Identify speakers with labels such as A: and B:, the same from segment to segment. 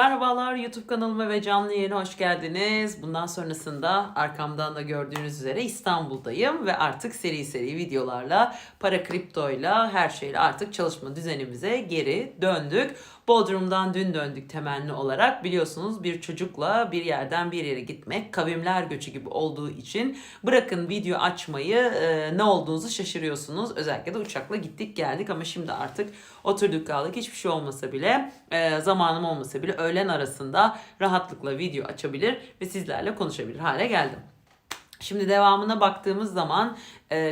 A: Merhabalar YouTube kanalıma ve canlı yayına hoş geldiniz. Bundan sonrasında arkamdan da gördüğünüz üzere İstanbul'dayım ve artık seri seri videolarla, para kriptoyla, her şeyle artık çalışma düzenimize geri döndük. Bodrum'dan dün döndük temenni olarak. Biliyorsunuz bir çocukla bir yerden bir yere gitmek kavimler göçü gibi olduğu için bırakın video açmayı e, ne olduğunuzu şaşırıyorsunuz. Özellikle de uçakla gittik geldik ama şimdi artık oturduk kaldık hiçbir şey olmasa bile e, zamanım olmasa bile öğlen arasında rahatlıkla video açabilir ve sizlerle konuşabilir hale geldim. Şimdi devamına baktığımız zaman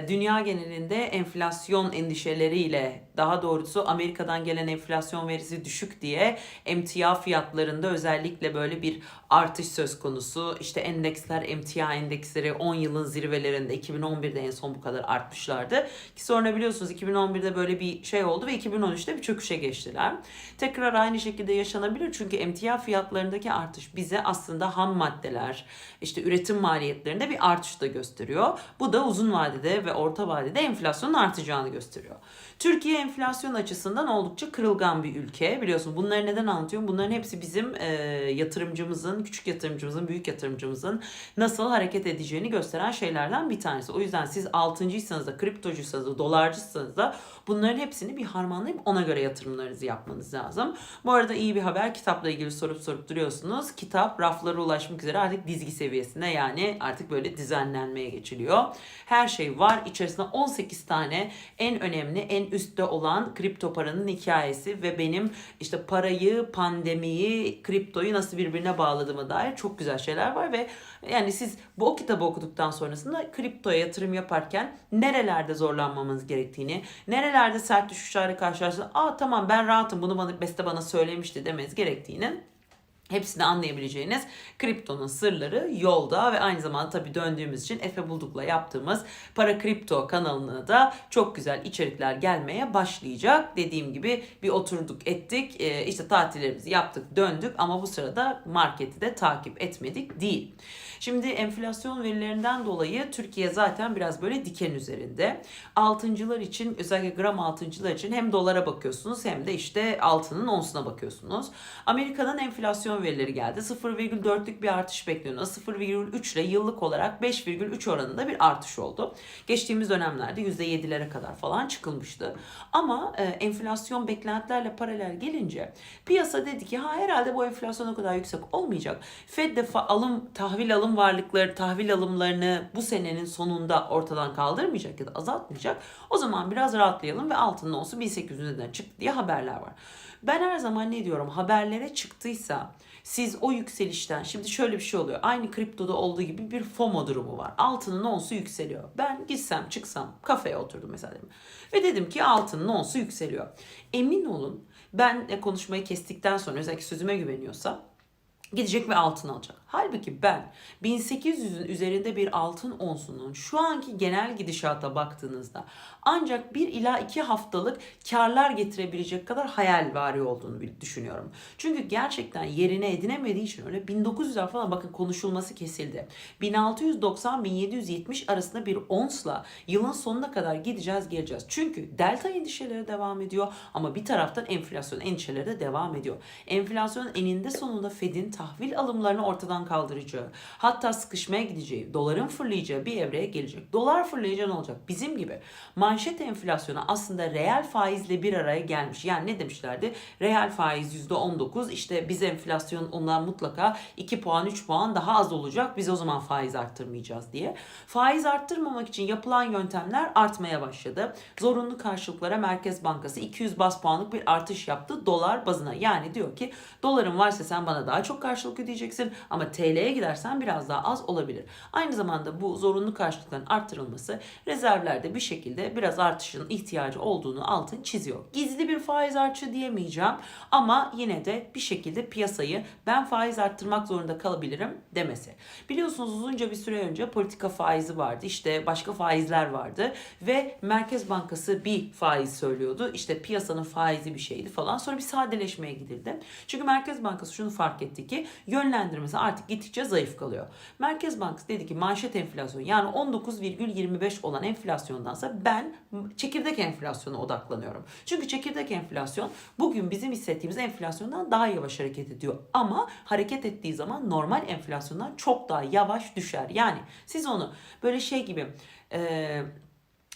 A: dünya genelinde enflasyon endişeleriyle daha doğrusu Amerika'dan gelen enflasyon verisi düşük diye emtia fiyatlarında özellikle böyle bir artış söz konusu. İşte endeksler emtia endeksleri 10 yılın zirvelerinde 2011'de en son bu kadar artmışlardı. Ki sonra biliyorsunuz 2011'de böyle bir şey oldu ve 2013'te bir çöküşe geçtiler. Tekrar aynı şekilde yaşanabilir çünkü emtia fiyatlarındaki artış bize aslında ham maddeler, işte üretim maliyetlerinde bir artış da gösteriyor. Bu da uzun vadede ve orta vadede enflasyonun artacağını gösteriyor. Türkiye enflasyon açısından oldukça kırılgan bir ülke. Biliyorsun bunları neden anlatıyorum? Bunların hepsi bizim e, yatırımcımızın, küçük yatırımcımızın, büyük yatırımcımızın nasıl hareket edeceğini gösteren şeylerden bir tanesi. O yüzden siz altıncıysanız da, kriptocuysanız da, dolarcısınız da bunların hepsini bir harmanlayıp ona göre yatırımlarınızı yapmanız lazım. Bu arada iyi bir haber kitapla ilgili sorup sorup duruyorsunuz. Kitap raflara ulaşmak üzere artık dizgi seviyesinde yani artık böyle düzenlenmeye geçiliyor. Her şey var. İçerisinde 18 tane en önemli, en üstte olan kripto paranın hikayesi ve benim işte parayı, pandemiyi, kriptoyu nasıl birbirine bağladığıma dair çok güzel şeyler var ve yani siz bu o kitabı okuduktan sonrasında kriptoya yatırım yaparken nerelerde zorlanmamız gerektiğini, nerelerde sert düşüşlerle karşılaştığını, aa tamam ben rahatım bunu bana Beste bana söylemişti. demeniz gerektiğini Hepsini anlayabileceğiniz kriptonun sırları yolda ve aynı zamanda tabii döndüğümüz için Efe Bulduk'la yaptığımız Para Kripto kanalına da çok güzel içerikler gelmeye başlayacak. Dediğim gibi bir oturduk ettik ee, işte tatillerimizi yaptık döndük ama bu sırada marketi de takip etmedik değil. Şimdi enflasyon verilerinden dolayı Türkiye zaten biraz böyle diken üzerinde. Altıncılar için özellikle gram altıncılar için hem dolara bakıyorsunuz hem de işte altının onsuna bakıyorsunuz. Amerika'nın enflasyon verileri geldi. 0,4'lük bir artış bekleniyor. 0,3 ile yıllık olarak 5,3 oranında bir artış oldu. Geçtiğimiz dönemlerde %7'lere kadar falan çıkılmıştı. Ama e, enflasyon beklentilerle paralel gelince piyasa dedi ki ha herhalde bu enflasyon o kadar yüksek olmayacak. Fed de alım tahvil alım varlıkları tahvil alımlarını bu senenin sonunda ortadan kaldırmayacak ya da azaltmayacak. O zaman biraz rahatlayalım ve altının olsun 1800'den çıktı diye haberler var. Ben her zaman ne diyorum haberlere çıktıysa siz o yükselişten şimdi şöyle bir şey oluyor. Aynı kriptoda olduğu gibi bir FOMO durumu var. Altının onsu yükseliyor. Ben gitsem çıksam kafeye oturdum mesela dedim. Ve dedim ki altının onsu yükseliyor. Emin olun ben konuşmayı kestikten sonra özellikle sözüme güveniyorsa gidecek ve altın alacak. Halbuki ben 1800'ün üzerinde bir altın onsunun şu anki genel gidişata baktığınızda ancak 1 ila 2 haftalık karlar getirebilecek kadar hayalvari olduğunu düşünüyorum. Çünkü gerçekten yerine edinemediği için öyle 1900'ler falan bakın konuşulması kesildi. 1690-1770 arasında bir onsla yılın sonuna kadar gideceğiz geleceğiz. Çünkü delta endişeleri devam ediyor ama bir taraftan enflasyon endişeleri de devam ediyor. Enflasyonun eninde sonunda Fed'in tahvil alımlarını ortadan kaldıracağı, hatta sıkışmaya gideceği, doların fırlayacağı bir evreye gelecek. Dolar fırlayınca ne olacak? Bizim gibi manşet enflasyonu aslında reel faizle bir araya gelmiş. Yani ne demişlerdi? Reel faiz %19 işte biz enflasyon ondan mutlaka 2 puan 3 puan daha az olacak. Biz o zaman faiz arttırmayacağız diye. Faiz arttırmamak için yapılan yöntemler artmaya başladı. Zorunlu karşılıklara Merkez Bankası 200 bas puanlık bir artış yaptı dolar bazına. Yani diyor ki doların varsa sen bana daha çok karşılık ödeyeceksin ama TL'ye gidersen biraz daha az olabilir. Aynı zamanda bu zorunlu karşılıkların arttırılması rezervlerde bir şekilde biraz artışın ihtiyacı olduğunu altın çiziyor. Gizli bir faiz artışı diyemeyeceğim ama yine de bir şekilde piyasayı ben faiz arttırmak zorunda kalabilirim demesi. Biliyorsunuz uzunca bir süre önce politika faizi vardı. İşte başka faizler vardı ve Merkez Bankası bir faiz söylüyordu. İşte piyasanın faizi bir şeydi falan. Sonra bir sadeleşmeye gidildi. Çünkü Merkez Bankası şunu fark etti ki yönlendirmesi artık artık gittikçe zayıf kalıyor. Merkez Bankası dedi ki manşet enflasyon yani 19,25 olan enflasyondansa ben çekirdek enflasyona odaklanıyorum. Çünkü çekirdek enflasyon bugün bizim hissettiğimiz enflasyondan daha yavaş hareket ediyor. Ama hareket ettiği zaman normal enflasyondan çok daha yavaş düşer. Yani siz onu böyle şey gibi e,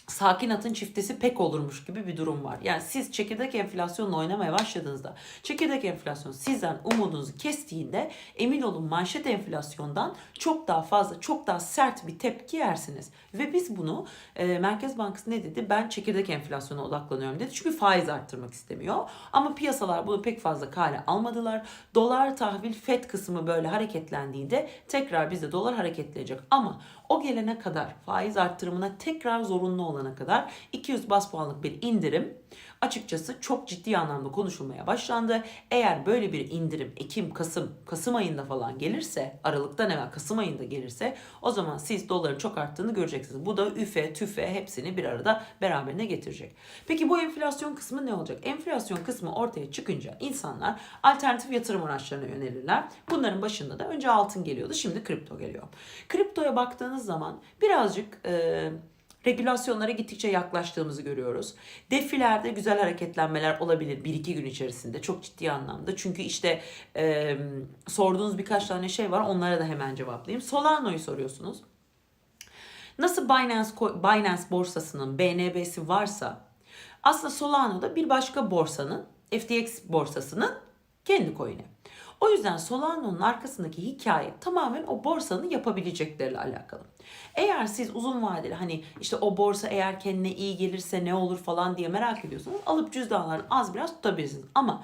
A: sakin atın çiftesi pek olurmuş gibi bir durum var. Yani siz çekirdek enflasyonla oynamaya başladığınızda çekirdek enflasyon sizden umudunuzu kestiğinde emin olun manşet enflasyondan çok daha fazla çok daha sert bir tepki yersiniz. Ve biz bunu e, Merkez Bankası ne dedi? Ben çekirdek enflasyona odaklanıyorum dedi. Çünkü faiz arttırmak istemiyor. Ama piyasalar bunu pek fazla kale almadılar. Dolar tahvil FED kısmı böyle hareketlendiğinde tekrar bizde dolar hareketlenecek. Ama o gelene kadar faiz arttırımına tekrar zorunlu olana kadar 200 bas puanlık bir indirim açıkçası çok ciddi anlamda konuşulmaya başlandı. Eğer böyle bir indirim Ekim, Kasım, Kasım ayında falan gelirse, Aralık'tan evvel Kasım ayında gelirse o zaman siz doların çok arttığını göreceksiniz. Bu da üfe, tüfe hepsini bir arada beraberine getirecek. Peki bu enflasyon kısmı ne olacak? Enflasyon kısmı ortaya çıkınca insanlar alternatif yatırım araçlarına yönelirler. Bunların başında da önce altın geliyordu, şimdi kripto geliyor. Kriptoya baktığınız zaman birazcık... E, regülasyonlara gittikçe yaklaştığımızı görüyoruz. Defilerde güzel hareketlenmeler olabilir bir iki gün içerisinde çok ciddi anlamda. Çünkü işte e, sorduğunuz birkaç tane şey var onlara da hemen cevaplayayım. Solano'yu soruyorsunuz. Nasıl Binance, Binance borsasının BNB'si varsa aslında Solano da bir başka borsanın FTX borsasının kendi coin'i. O yüzden Solano'nun arkasındaki hikaye tamamen o borsanın yapabilecekleriyle alakalı. Eğer siz uzun vadeli hani işte o borsa eğer kendine iyi gelirse ne olur falan diye merak ediyorsanız alıp cüzdanlarını az biraz tutabilirsiniz. Ama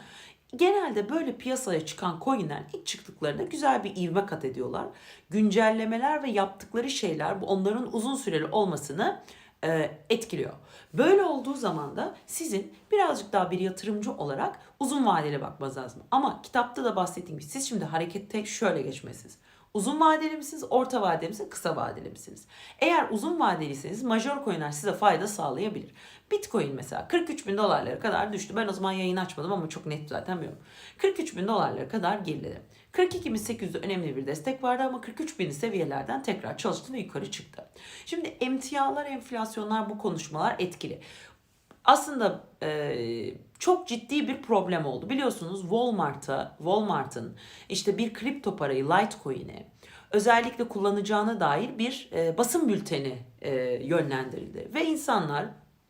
A: genelde böyle piyasaya çıkan coinler ilk çıktıklarında güzel bir ivme kat ediyorlar. Güncellemeler ve yaptıkları şeyler bu onların uzun süreli olmasını e, etkiliyor. Böyle olduğu zaman da sizin birazcık daha bir yatırımcı olarak uzun vadeli bakmanız lazım. Ama kitapta da bahsettiğim gibi siz şimdi harekette şöyle geçmesiniz. Uzun vadeli misiniz, orta vadeli misiniz, kısa vadeli misiniz? Eğer uzun vadeliyseniz major coinler size fayda sağlayabilir. Bitcoin mesela 43 bin dolarlara kadar düştü. Ben o zaman yayın açmadım ama çok net zaten biliyorum. 43 bin dolarlara kadar geriledi. 42.800'de önemli bir destek vardı ama 43 bin seviyelerden tekrar çalıştı ve yukarı çıktı. Şimdi emtialar, enflasyonlar bu konuşmalar etkili. Aslında e, çok ciddi bir problem oldu. Biliyorsunuz Walmart'a, Walmart'ın işte bir kripto parayı Litecoin'e özellikle kullanacağına dair bir e, basın bülteni e, yönlendirildi. Ve insanlar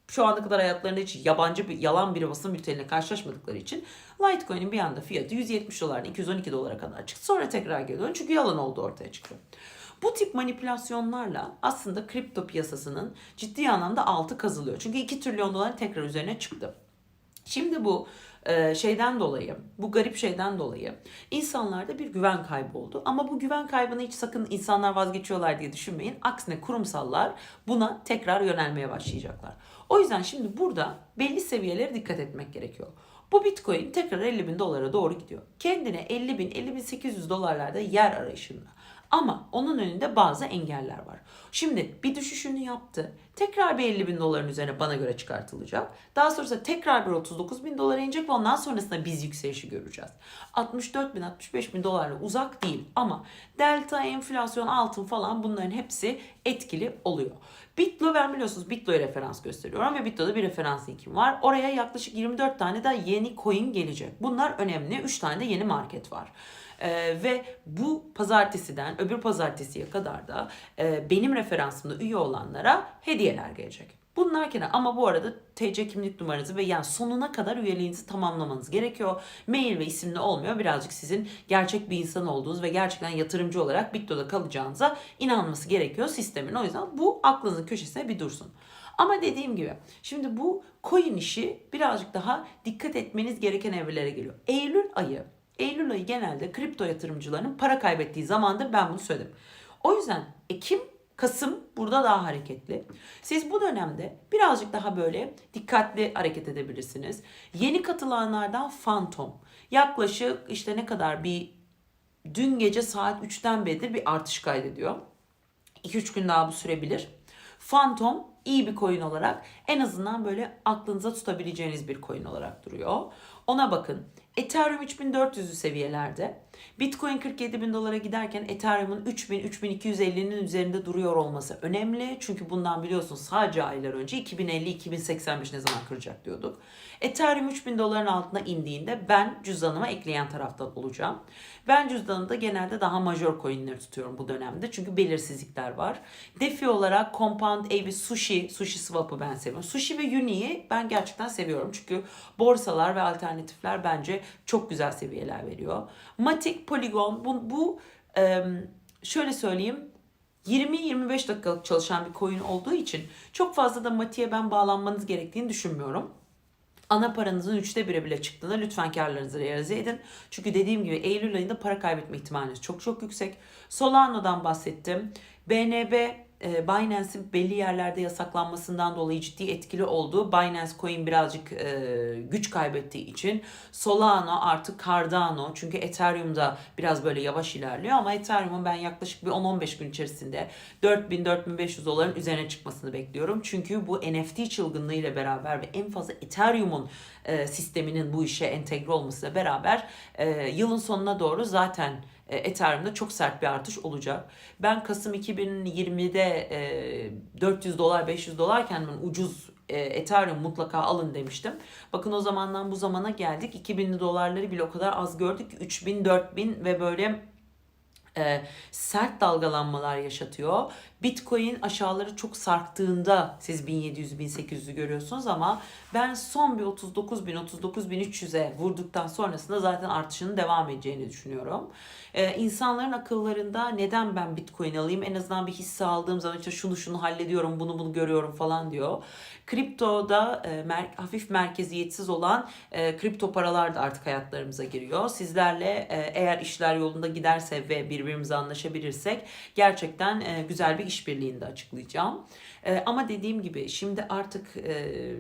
A: şu ana kadar hayatlarında hiç yabancı bir yalan bir basın bülteniyle karşılaşmadıkları için Litecoin'in bir anda fiyatı 170 dolardan 212 dolara kadar çıktı. Sonra tekrar geri döndü çünkü yalan oldu ortaya çıktı. Bu tip manipülasyonlarla aslında kripto piyasasının ciddi anlamda altı kazılıyor. Çünkü 2 trilyon dolar tekrar üzerine çıktı. Şimdi bu e, şeyden dolayı, bu garip şeyden dolayı insanlarda bir güven kaybı oldu. Ama bu güven kaybını hiç sakın insanlar vazgeçiyorlar diye düşünmeyin. Aksine kurumsallar buna tekrar yönelmeye başlayacaklar. O yüzden şimdi burada belli seviyelere dikkat etmek gerekiyor. Bu Bitcoin tekrar 50 bin dolara doğru gidiyor. Kendine 50 bin, 50 bin 800 dolarlarda yer arayışında. Ama onun önünde bazı engeller var. Şimdi bir düşüşünü yaptı. Tekrar bir 50 bin doların üzerine bana göre çıkartılacak. Daha sonrasında tekrar bir 39 bin dolara inecek ve ondan sonrasında biz yükselişi göreceğiz. 64 bin 65 bin dolarla uzak değil ama delta, enflasyon, altın falan bunların hepsi etkili oluyor. Bitlo ben biliyorsunuz Bitlo'ya referans gösteriyorum ve Bitlo'da bir referans linkim var. Oraya yaklaşık 24 tane de yeni coin gelecek. Bunlar önemli. 3 tane de yeni market var. Ee, ve bu pazartesiden öbür pazartesiye kadar da e, benim referansımda üye olanlara hediyeler gelecek. Bunlar kenar ama bu arada TC kimlik numaranızı ve yani sonuna kadar üyeliğinizi tamamlamanız gerekiyor. Mail ve isimle olmuyor. Birazcık sizin gerçek bir insan olduğunuz ve gerçekten yatırımcı olarak Bitlo'da kalacağınıza inanması gerekiyor sistemin. O yüzden bu aklınızın köşesine bir dursun. Ama dediğim gibi şimdi bu coin işi birazcık daha dikkat etmeniz gereken evrelere geliyor. Eylül ayı Eylül ayı genelde kripto yatırımcılarının para kaybettiği zamandır ben bunu söyledim. O yüzden Ekim Kasım burada daha hareketli. Siz bu dönemde birazcık daha böyle dikkatli hareket edebilirsiniz. Yeni katılanlardan Phantom. Yaklaşık işte ne kadar bir dün gece saat 3'ten beridir bir artış kaydediyor. 2-3 gün daha bu sürebilir. Phantom iyi bir coin olarak en azından böyle aklınıza tutabileceğiniz bir coin olarak duruyor. Ona bakın. Ethereum 3400'lü seviyelerde. Bitcoin 47 bin dolara giderken Ethereum'un 3000-3250'nin üzerinde duruyor olması önemli. Çünkü bundan biliyorsunuz sadece aylar önce 2050-2085 ne zaman kıracak diyorduk. Ethereum 3000 doların altına indiğinde ben cüzdanıma ekleyen taraftan olacağım. Ben cüzdanımda genelde daha major coinleri tutuyorum bu dönemde. Çünkü belirsizlikler var. Defi olarak Compound, Avi, Sushi, Sushi Swap'ı ben seviyorum. Sushi ve Uni'yi ben gerçekten seviyorum. Çünkü borsalar ve alternatifler bence çok güzel seviyeler veriyor. Matic, Polygon bu, bu şöyle söyleyeyim 20-25 dakikalık çalışan bir coin olduğu için çok fazla da Matik'e ben bağlanmanız gerektiğini düşünmüyorum. Ana paranızın üçte biri bile çıktığında lütfen karlarınızı realize edin. Çünkü dediğim gibi Eylül ayında para kaybetme ihtimaliniz çok çok yüksek. Solano'dan bahsettim. BNB e, Binance'in belli yerlerde yasaklanmasından dolayı ciddi etkili olduğu Binance Coin birazcık e, güç kaybettiği için Solana artık Cardano çünkü Ethereum'da biraz böyle yavaş ilerliyor ama Ethereum'un ben yaklaşık bir 10-15 gün içerisinde 4000-4500 doların üzerine çıkmasını bekliyorum. Çünkü bu NFT çılgınlığı ile beraber ve en fazla Ethereum'un e, sisteminin bu işe entegre olmasıyla beraber e, yılın sonuna doğru zaten Ethereum'da çok sert bir artış olacak. Ben Kasım 2020'de e, 400 dolar 500 dolarken ben ucuz e, Ethereum mutlaka alın demiştim. Bakın o zamandan bu zamana geldik. 2000 dolarları bile o kadar az gördük ki 3000 4000 ve böyle e, sert dalgalanmalar yaşatıyor. Bitcoin aşağıları çok sarktığında siz 1700-1800'ü görüyorsunuz ama ben son bir 39 bin 39 bin 300'e vurduktan sonrasında zaten artışının devam edeceğini düşünüyorum. Ee, insanların akıllarında neden ben Bitcoin alayım en azından bir hisse aldığım zaman işte şunu şunu hallediyorum bunu bunu görüyorum falan diyor. Kriptoda e, mer- hafif merkeziyetsiz olan e, kripto paralar da artık hayatlarımıza giriyor. Sizlerle e, eğer işler yolunda giderse ve birbirimize anlaşabilirsek gerçekten e, güzel bir işbirliğini de açıklayacağım. E, ama dediğim gibi şimdi artık e,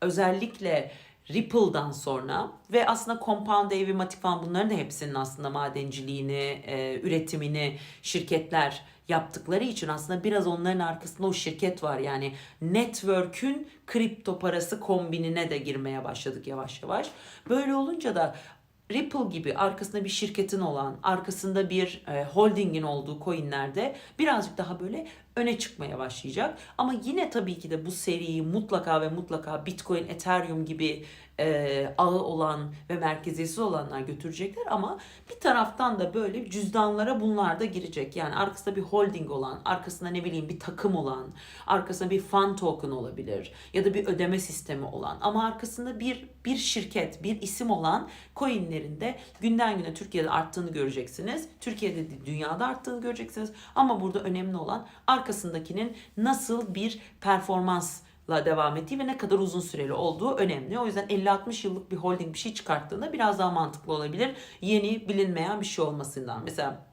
A: özellikle Ripple'dan sonra ve aslında Compound Evi, Matic falan bunların da hepsinin aslında madenciliğini, e, üretimini şirketler yaptıkları için aslında biraz onların arkasında o şirket var. Yani network'ün kripto parası kombinine de girmeye başladık yavaş yavaş. Böyle olunca da Ripple gibi arkasında bir şirketin olan, arkasında bir e, holdingin olduğu coinlerde birazcık daha böyle öne çıkmaya başlayacak. Ama yine tabii ki de bu seriyi mutlaka ve mutlaka Bitcoin, Ethereum gibi e, ağı olan ve merkeziyetsiz olanlar götürecekler ama bir taraftan da böyle cüzdanlara bunlar da girecek. Yani arkasında bir holding olan, arkasında ne bileyim bir takım olan, arkasında bir fan token olabilir ya da bir ödeme sistemi olan ama arkasında bir bir şirket, bir isim olan coinlerin de günden güne Türkiye'de arttığını göreceksiniz. Türkiye'de de dünyada arttığını göreceksiniz. Ama burada önemli olan arkasındakinin nasıl bir performans la devam ettiği ve ne kadar uzun süreli olduğu önemli. O yüzden 50-60 yıllık bir holding bir şey çıkarttığında biraz daha mantıklı olabilir. Yeni bilinmeyen bir şey olmasından. Mesela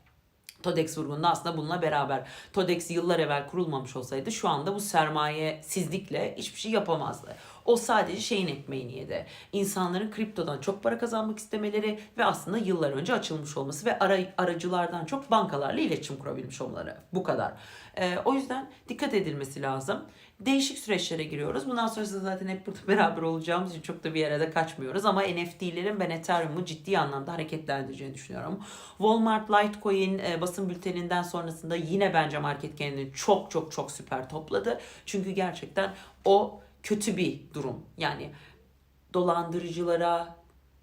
A: Todex vurgununda aslında bununla beraber Todex yıllar evvel kurulmamış olsaydı şu anda bu sermayesizlikle hiçbir şey yapamazdı. O sadece şeyin ekmeğini yedi. İnsanların kriptodan çok para kazanmak istemeleri ve aslında yıllar önce açılmış olması ve ara, aracılardan çok bankalarla iletişim kurabilmiş olmaları. Bu kadar. Ee, o yüzden dikkat edilmesi lazım. Değişik süreçlere giriyoruz. Bundan sonrasında zaten hep burada beraber olacağımız için çok da bir yere de kaçmıyoruz. Ama NFT'lerin ben Ethereum'u ciddi anlamda hareketlendireceğini düşünüyorum. Walmart Litecoin e, basın bülteninden sonrasında yine bence market kendini çok çok çok süper topladı. Çünkü gerçekten o kötü bir durum. Yani dolandırıcılara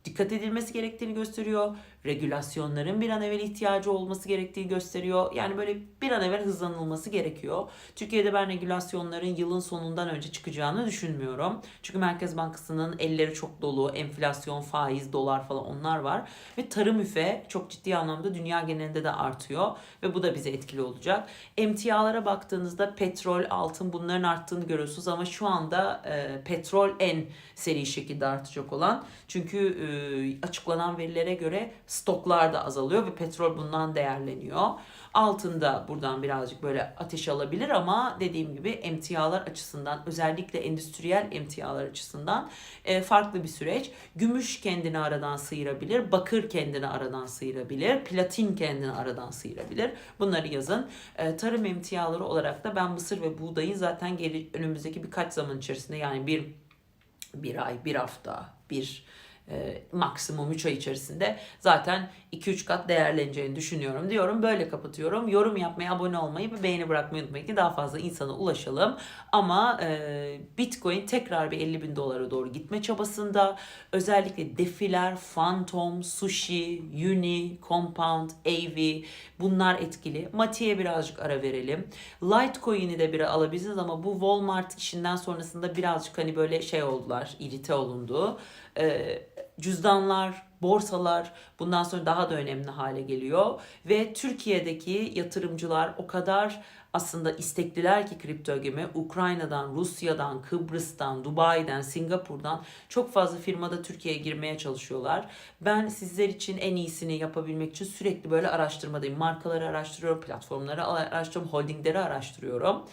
A: dikkat edilmesi gerektiğini gösteriyor. Regülasyonların bir an evvel ihtiyacı olması gerektiğini gösteriyor. Yani böyle bir an evvel hızlanılması gerekiyor. Türkiye'de ben regülasyonların yılın sonundan önce çıkacağını düşünmüyorum. Çünkü Merkez Bankası'nın elleri çok dolu. Enflasyon, faiz, dolar falan onlar var. Ve tarım üfe çok ciddi anlamda dünya genelinde de artıyor. Ve bu da bize etkili olacak. Emtialara baktığınızda petrol, altın bunların arttığını görüyorsunuz. Ama şu anda e, petrol en seri şekilde artacak olan. Çünkü e, açıklanan verilere göre stoklar da azalıyor ve petrol bundan değerleniyor. Altında buradan birazcık böyle ateş alabilir ama dediğim gibi emtialar açısından özellikle endüstriyel emtialar açısından e, farklı bir süreç. Gümüş kendini aradan sıyırabilir, bakır kendini aradan sıyırabilir, platin kendini aradan sıyırabilir. Bunları yazın. E, tarım emtiaları olarak da ben mısır ve buğdayın zaten geri, önümüzdeki birkaç zaman içerisinde yani bir bir ay, bir hafta, bir e, maksimum 3 ay içerisinde zaten 2-3 kat değerleneceğini düşünüyorum diyorum. Böyle kapatıyorum. Yorum yapmayı, abone olmayı ve beğeni bırakmayı unutmayın ki daha fazla insana ulaşalım. Ama e, Bitcoin tekrar bir 50 bin dolara doğru gitme çabasında. Özellikle defiler, Phantom, Sushi, Uni, Compound, AV bunlar etkili. Mati'ye birazcık ara verelim. Litecoin'i de bir alabilirsiniz ama bu Walmart işinden sonrasında birazcık hani böyle şey oldular, irite olundu. Ee, cüzdanlar, borsalar bundan sonra daha da önemli hale geliyor ve Türkiye'deki yatırımcılar o kadar aslında istekliler ki kripto gibi Ukrayna'dan, Rusya'dan, Kıbrıs'tan, Dubai'den, Singapur'dan çok fazla firmada Türkiye'ye girmeye çalışıyorlar. Ben sizler için en iyisini yapabilmek için sürekli böyle araştırmadayım. Markaları araştırıyorum, platformları araştırıyorum, holdingleri araştırıyorum.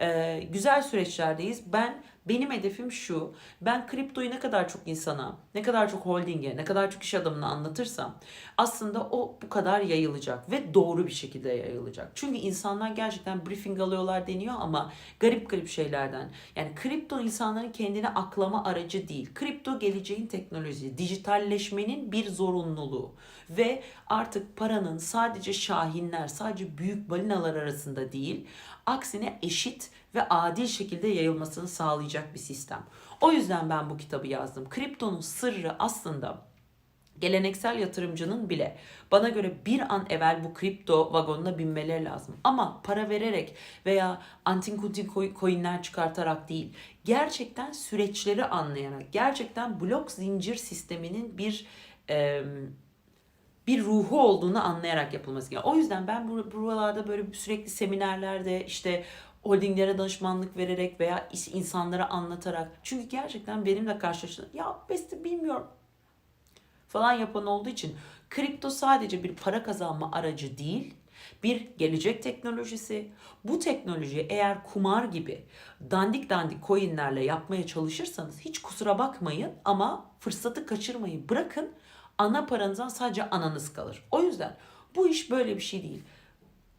A: Ee, güzel süreçlerdeyiz. Ben benim hedefim şu. Ben kriptoyu ne kadar çok insana, ne kadar çok holdinge, ne kadar çok iş adamına anlatırsam aslında o bu kadar yayılacak ve doğru bir şekilde yayılacak. Çünkü insanlar gerçekten briefing alıyorlar deniyor ama garip garip şeylerden. Yani kripto insanların kendine aklama aracı değil. Kripto geleceğin teknolojisi, dijitalleşmenin bir zorunluluğu ve artık paranın sadece şahinler, sadece büyük balinalar arasında değil, aksine eşit ve adil şekilde yayılmasını sağlayacak bir sistem. O yüzden ben bu kitabı yazdım. Kriptonun sırrı aslında geleneksel yatırımcının bile bana göre bir an evvel bu kripto vagonuna binmeleri lazım. Ama para vererek veya antin kuntin coinler çıkartarak değil. Gerçekten süreçleri anlayarak, gerçekten blok zincir sisteminin bir e, bir ruhu olduğunu anlayarak yapılması gerekiyor. O yüzden ben buralarda böyle sürekli seminerlerde işte holdinglere danışmanlık vererek veya insanlara anlatarak çünkü gerçekten benimle karşılaştığım ya Besti bilmiyorum falan yapan olduğu için kripto sadece bir para kazanma aracı değil bir gelecek teknolojisi. Bu teknolojiyi eğer kumar gibi dandik dandik coinlerle yapmaya çalışırsanız hiç kusura bakmayın ama fırsatı kaçırmayı bırakın ana paranızdan sadece ananız kalır. O yüzden bu iş böyle bir şey değil.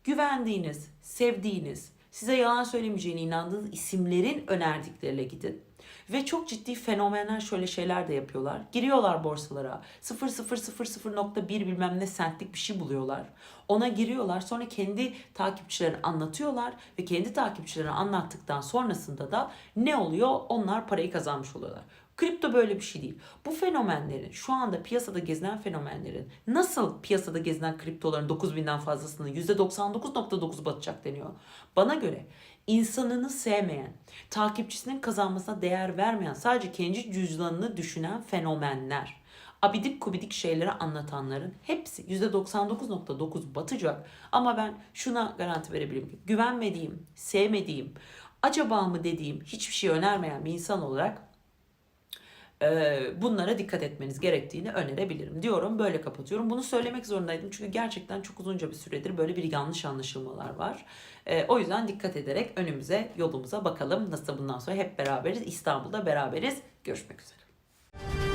A: Güvendiğiniz, sevdiğiniz, size yalan söylemeyeceğine inandığınız isimlerin önerdikleriyle gidin. Ve çok ciddi fenomenler şöyle şeyler de yapıyorlar. Giriyorlar borsalara. 0.000.1 bilmem ne sentlik bir şey buluyorlar. Ona giriyorlar. Sonra kendi takipçilerine anlatıyorlar. Ve kendi takipçilerine anlattıktan sonrasında da ne oluyor? Onlar parayı kazanmış oluyorlar. Kripto böyle bir şey değil. Bu fenomenlerin şu anda piyasada gezinen fenomenlerin nasıl piyasada gezinen kriptoların 9000'den fazlasının %99.9 batacak deniyor. Bana göre insanını sevmeyen, takipçisinin kazanmasına değer vermeyen, sadece kendi cüzdanını düşünen fenomenler abidik kubidik şeyleri anlatanların hepsi %99.9 batacak. Ama ben şuna garanti verebilirim ki güvenmediğim, sevmediğim, acaba mı dediğim hiçbir şey önermeyen bir insan olarak bunlara dikkat etmeniz gerektiğini önerebilirim diyorum. Böyle kapatıyorum. Bunu söylemek zorundaydım çünkü gerçekten çok uzunca bir süredir böyle bir yanlış anlaşılmalar var. O yüzden dikkat ederek önümüze yolumuza bakalım. Nasıl bundan sonra hep beraberiz. İstanbul'da beraberiz. Görüşmek üzere.